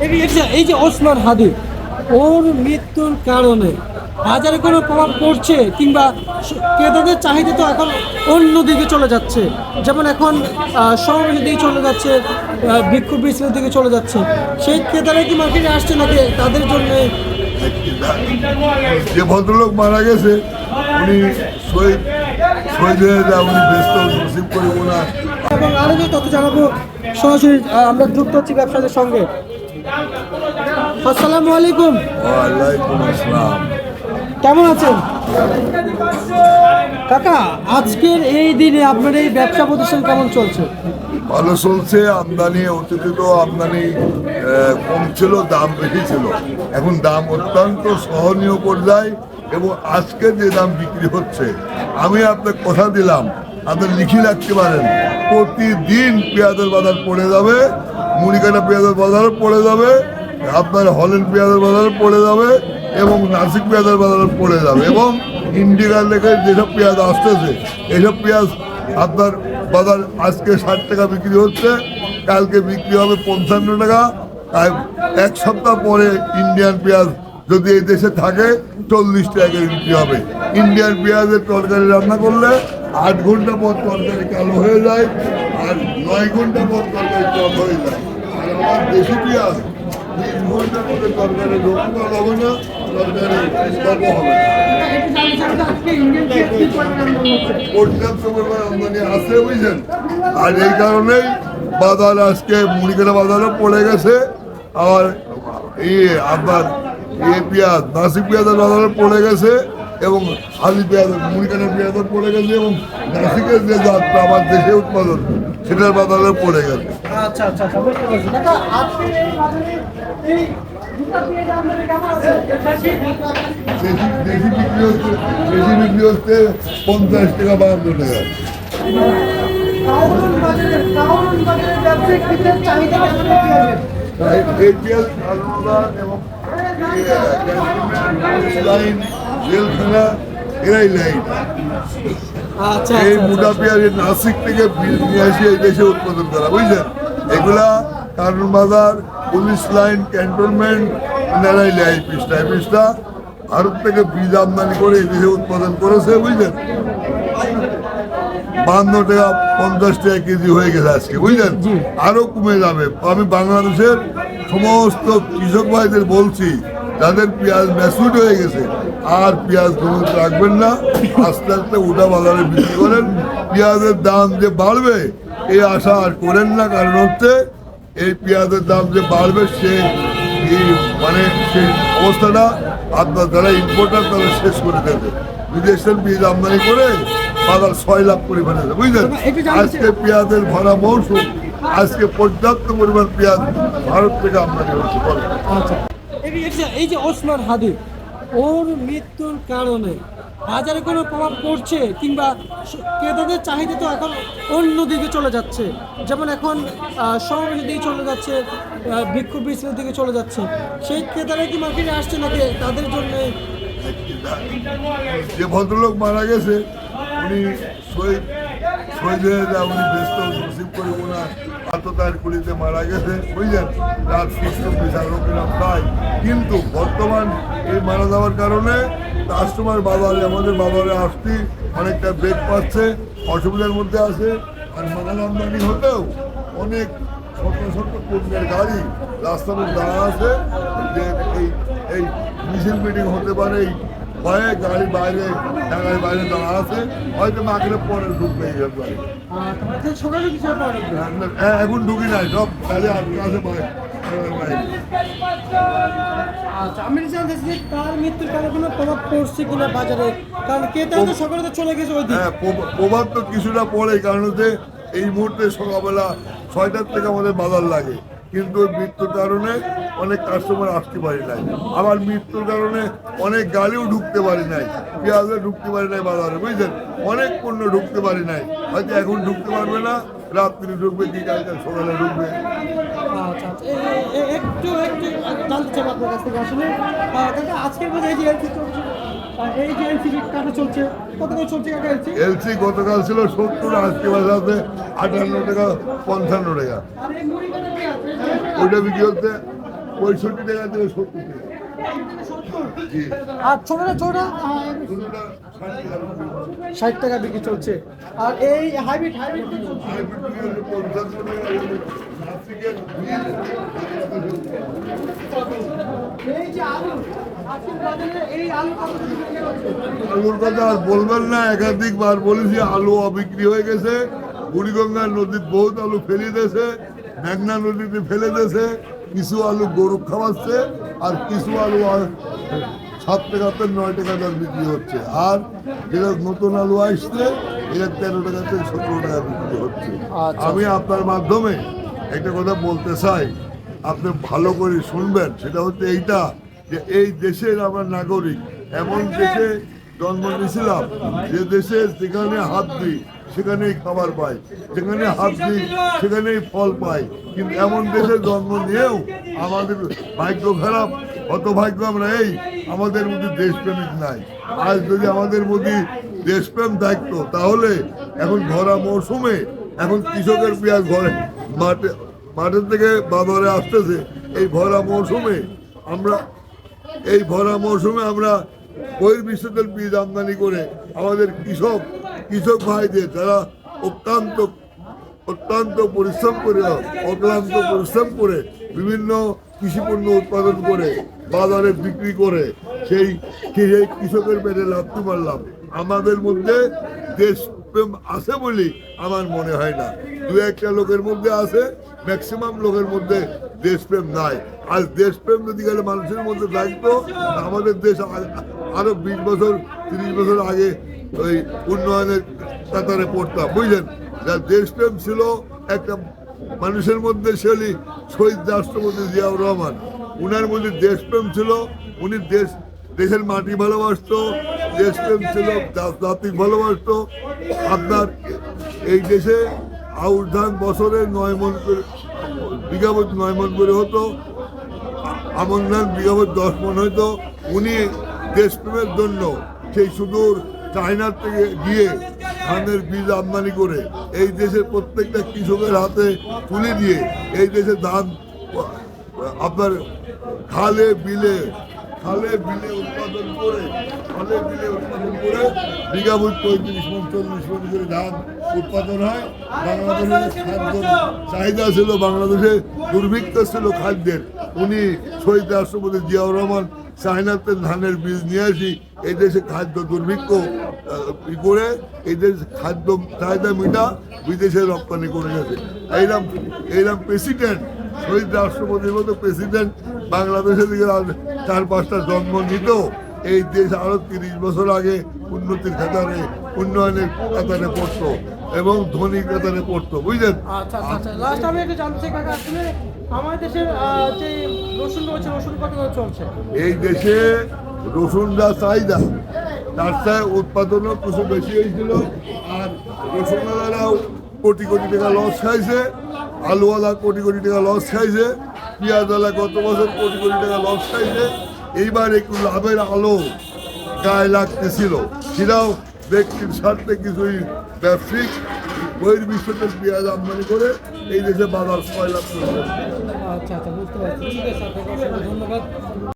এই- যে- ওসমান হাদি ওর মৃত্যুর কারণে বাজারে কোনো প্রভাব পড়ছে কিংবা ক্রেতাদের চাহিদা তো এখন অন্য দিকে চলে যাচ্ছে। যেমন এখন সমাবেশের দিকে চলে যাচ্ছে বিক্ষোভ মিছিলের দিকে চলে যাচ্ছে। সেই ক্রেতারা কি মার্কেটে আসছে নাকি তাদের জন্য? যে ভদ্রলোক মারা গেছে উনি শহীদ শহীদ হয়ে যা উনি ব্যস্ত রিসিভ করব না। এবং আরও যে তথ্য জানাব সরাসরি আমরা যুক্ত হচ্ছি ব্যবসাদের সঙ্গে। আসসালামু আলাইকুম। ওয়ালাইকুম আসসালাম। কেমন আছেন? কাকা আজকের এই দিনে আপনার এই ব্যবসা প্রতিষ্ঠান কেমন চলছে? ভালো চলছে আমদানি অতীত আমদানি আহ, কম ছিল দাম বেশি ছিল। এখন দাম অত্যন্ত সহনীয় পর্যায়ে এবং আজকে যে দাম বিক্রি হচ্ছে আমি আপনাকে কথা দিলাম আপনি লিখে রাখতে পারেন প্রতিদিন পেঁয়াজের বাজার পড়ে যাবে মুড়িকাটা পেঁয়াজের বাজারে পড়ে যাবে, আপনার হলেন পেঁয়াজের বাজারে পড়ে যাবে এবং নাসিক পেঁয়াজের বাজারে পড়ে যাবে এবং ইন্ডিকার লেখে যেসব পেঁয়াজ আসতেছে এইসব পেঁয়াজ আপনার বাজার আজকে ষাট টাকা বিক্রি হচ্ছে, কালকে বিক্রি হবে পঞ্চান্ন টাকা। আর এক সপ্তাহ পরে ইন্ডিয়ান পেঁয়াজ যদি এই দেশে থাকে, চল্লিশ টাকা বিক্রি হবে। ইন্ডিয়ান পেঁয়াজের তরকারি রান্না করলে আট ঘণ্টা পর তরকারি কালো হয়ে যায় আর নয় ঘণ্টা পর তরকারি টক হয়ে যায়। আর আমার দেশি পেঁয়াজ তিন ঘণ্টার মধ্যে তরকারি রোপণ হবে না, তরকারি টকও হবে। পর্যাপ্ত পরিমাণ আমদানি আছে বুঝছেন? আর এই কারণেই বাজার আজকে মুড়িকাটা বাজারও পড়ে গেছে। আর ইয়ে আপনার ইয়ে পেঁয়াজ নাসিক পেঁয়াজের বাজারে পড়ে গেছে। এবং হালি পেঁয়াজ মুড়িকাটা পেঁয়াজও পড়ে গেছে এবং নাসিকের যে জাতটা আমার দেশে উৎপাদন সেটার বাজারে পড়ে গেছে আচ্ছা আচ্ছা আচ্ছা পেঁয়াজ বিক্রি হচ্ছে বেশি বিক্রি হচ্ছে পঞ্চাশ টাকা বাহান্ন টাকা এই পেঁয়াজ এবং জেলখানা এরাই লাইন আচ্ছা এই আচ্ছা, মোটা আচ্ছা। পেঁয়াজের নাসিক থেকে নিয়ে আসি এই দেশে উৎপাদন করা বুঝলেন? এগুলা কারণ বাজার পুলিশ লাইন ক্যান্টনমেন্ট এনারাই লেয় পিসটা এই পিসটা ভারত থেকে বীজ আমদানি করে এই দেশে উৎপাদন করেছে বুঝলেন? বান্ন টাকা পঞ্চাশ টাকা কেজি হয়ে গেছে আজকে বুঝলেন। আরও কমে যাবে। আমি বাংলাদেশের সমস্ত কৃষক ভাইদের বলছি যাদের পেঁয়াজ ম্যাচুড হয়ে গেছে। আর পেঁয়াজ জমিতে রাখবেন না। আস্তে আস্তে উঠা বাজারে বিক্রি করেন। পেঁয়াজের দাম যে বাড়বে এই আশা আর করেন না। কারণ হচ্ছে এই পেঁয়াজের দাম যে বাড়বে সে এই মানে সেই অবস্থাটা আপনার যারা ইম্পোর্টার তারা শেষ করে দেবে। বিদেশের পেঁয়াজ আমদানি করে বাজার ছয় লাখ করে ফেলেছে বুঝলেন? আজকে পেঁয়াজের ভরা মৌসুম। আজকে পর্যাপ্ত পরিমাণ পেঁয়াজ ভারত থেকে আমদানি হচ্ছে বলেন। এই- যে- ওসমান হাদি, ওর মৃত্যুর কারণে বাজারে কোনো প্রভাব পড়ছে কিংবা ক্রেতাদের চাহিদা তো এখন অন্য দিকে চলে যাচ্ছে। যেমন এখন সমাবেশের দিকে চলে যাচ্ছে বিক্ষোভ মিছিলের দিকে চলে যাচ্ছে। সেই ক্রেতারা কি মার্কেটে আসছে নাকি তাদের জন্য? যে ভদ্রলোক মারা গেছে, উনি শহীদ যা উনি ব্যস্ত, রিসিভ করব না আত্মতার কুলিতে মারা গেছে। বুঝলেন? তার সুস্থ বিচার প্রায় কিন্তু বর্তমান এই মারা যাওয়ার কারণে কাস্টমার বাজারে, আমাদের বাজারে আসতে অনেকটা ব্রেক পাচ্ছে, অসুবিধার মধ্যে আছে। আর মাগাল আমদানি হতেও অনেক ছোট ছোট পণ্যের গাড়ি রাস্তার দাঁড়া আছে। যে এই এই মিছিল মিটিং হতে পারে, এই ভয়ে গাড়ি বাইরে ঢাকার বাইরে দাঁড়া আছে হয়তো মাকে পরে ঢুকবে গাড়ি। এখন ঢুকি নাই সব আটকে আছে বাইরে। আচ্ছা আমি জানতে চাই তার মৃত্যুর কারণে কোনো প্রভাব পড়ছে কিনা বাজারে? কারণ ক্রেতা তো সকালে তো চলে গেছে ওই হ্যাঁ প্রভাব তো কিছুটা পড়ে কারণ হচ্ছে এই মুহূর্তে সকালবেলা ছয়টার থেকে আমাদের বাজার লাগে। কিন্তু মৃত্যুর কারণে অনেক কাস্টমার আসতে পারি নাই। আবার মৃত্যুর কারণে অনেক গাড়িও ঢুকতে পারি নাই। পেঁয়াজও ঢুকতে পারি নাই বাজারে বুঝলেন অনেক পণ্য ঢুকতে পারি নাই। হয়তো এখন ঢুকতে পারবে না রাত্রি ঢুকবে কি কালকে সকালে ঢুকবে। আচ্ছা আচ্ছা। একটু একটু জানতে চাই আপনার কাছ থেকে আসলে। আহ, আজকের মধ্যে যে এলসি চলছে এই যে এলসি কাটা চলছে কত করে চলছে কাকা এলসি এলসি গতকাল ছিল সত্তর আজকে বাজারে আটান্ন টাকা পঞ্চান্ন টাকা। পেঁয়াজ, ওইটা বিক্রি হচ্ছে পঁয়ষট্টি টাকা থেকে সত্তর টাকা। আর ছোটটা ছোটটা? ষাট টাকা বিক্রি চলছে। আর এই হাইব্রিড হাইব্রিড এই যে আলু? আলুর কথা আর বলবেন না একাধিকবার বলেছি আলু অবিক্রি হয়ে গেছে। বুড়িগঙ্গার নদীর বহুত আলু ফেলে দিয়েছে মেঘনা নদীতে ফেলে দিয়েছে। কিছু আলু গরু খাওয়াচ্ছে আর কিছু আলু সাত টাকাতে নয় টাকা দর বিক্রি হচ্ছে। আর যেটা নতুন আলু আসছে এটা তেরো টাকা থেকে সতেরো টাকা বিক্রি হচ্ছে। আচ্ছা। আমি আপনার মাধ্যমে একটা কথা বলতে চাই। আপনি ভালো করে শুনবেন। সেটা হচ্ছে এইটা যে এই দেশের আমার নাগরিক এমন দেশে জন্ম নিয়েছিলাম যে দেশে যেখানে হাত দিই সেখানেই খাবার পাই, যেখানে হাত দিই, সেখানেই ফল পাই। কিন্তু এমন দেশে জন্ম নিয়েও আমাদের ভাগ্য খারাপ অত ভাগ্য আমরা এই, আমাদের মধ্যে দেশপ্রেমিক নাই। আজ যদি আমাদের মধ্যে দেশপ্রেম থাকতো, তাহলে এখন ভরা মৌসুমে এখন কৃষকের পেঁয়াজ ঘরে মাঠে, মাঠের থেকে বাজারে আসতেছে, এই ভরা মৌসুমে আমরা, এই ভরা মৌসুমে আমরা বহির্বিশ্বতের বীজ আমদানি করে আমাদের কৃষক কৃষক ভাইদের যারা অত্যন্ত অত্যন্ত পরিশ্রম করে, অক্লান্ত পরিশ্রম করে বিভিন্ন কৃষি পণ্য উৎপাদন করে, বাজারে বিক্রি করে, সেই কৃষকের পেটে লাথি মারলাম। আমাদের মধ্যে দেশপ্রেম আছে বলে আমার মনে হয় না। দু একটা লোকের মধ্যে আছে ম্যাক্সিমাম লোকের মধ্যে দেশপ্রেম নাই। আর দেশপ্রেম যদি গেলে মানুষের মধ্যে থাকতো আমাদের দেশ আরও বিশ বছর, তিরিশ বছর আগে ওই উন্নয়নের কাতারে পড়তাম, বুঝলেন? যার দেশপ্রেম ছিল, একটা মানুষের মধ্যে শেলি, শহীদ রাষ্ট্রপতি জিয়াউর রহমান। উনার মধ্যে দেশপ্রেম ছিল, উনি দেশ, দেশের মাটি ভালোবাসতো দেশপ্রেম ছিল, জাতি ভালোবাসতো। আপনার এই দেশে আউশ ধান বছরে নয় মন করে, বিঘাবত নয় মন করে হতো, আমন ধান বিঘাবত দশ মন হইতো। উনি দেশপ্রেমের জন্য সেই সুদূর চায়নার থেকে গিয়ে ধানের বীজ আমদানি করে এই দেশের প্রত্যেকটা কৃষকের হাতে তুলে দিয়ে এই দেশে ধান, আপনার খালে বিলে খালে বিলে উৎপাদন করে, খালে বিলে উৎপাদন করে বিঘা বিঘাভূত পঁয়ত্রিশ মন চল্লিশ মন করে ধান উৎপাদন হয়। বাংলাদেশের খাদ্য চাহিদা ছিল, বাংলাদেশে দুর্ভিক্ষ ছিল খাদ্যের। উনি শহীদ রাষ্ট্রপতি জিয়াউর রহমান চায়নাতে ধানের বীজ নিয়ে আসি এই দেশে খাদ্য দুর্ভিক্ষ ই করে এই দেশ খাদ্য চাহিদা মিটা বিদেশে রপ্তানি করে গেছে। এইরকম এইরকম প্রেসিডেন্ট শহীদ রাষ্ট্রপতির মতো প্রেসিডেন্ট বাংলাদেশের দিকে চার পাঁচটা জন্ম নিত। এই দেশ আরও তিরিশ বছর আগে উন্নতির কাতারে উন্নয়নের কাতারে পড়তো এবং ধনী কাতারে পড়তো বুঝলেন? আচ্ছা আচ্ছা আচ্ছা। লাস্ট আমি একটু জানতে চাই কাকা আসলে আমাদের দেশের যে রসুন রয়েছে রসুন কত চলছে। এই দেশে রসুন যা চাহিদা তার চেয়ে উৎপাদনও কিছু বেশি হয়েছিল, আর রসুনওয়ালারাও কোটি কোটি টাকা লস খাইছে, আলুওয়ালা কোটি কোটি টাকা লস খাইছে, পেঁয়াজওয়ালা গত বছর কোটি কোটি টাকা লস খাইছে। এইবার একটু লাভের আলো গায়ে লাগতেছিল। সেটাও ব্যক্তির স্বার্থে কিছুই ব্যবসায়িক। বহির্বিশ্বতে পেঁয়াজ আমদানি করে এই দেশে বাজার ছয় লাখ আচ্ছা আচ্ছা বুঝতে পারছি। ঠিক আছে ধন্যবাদ।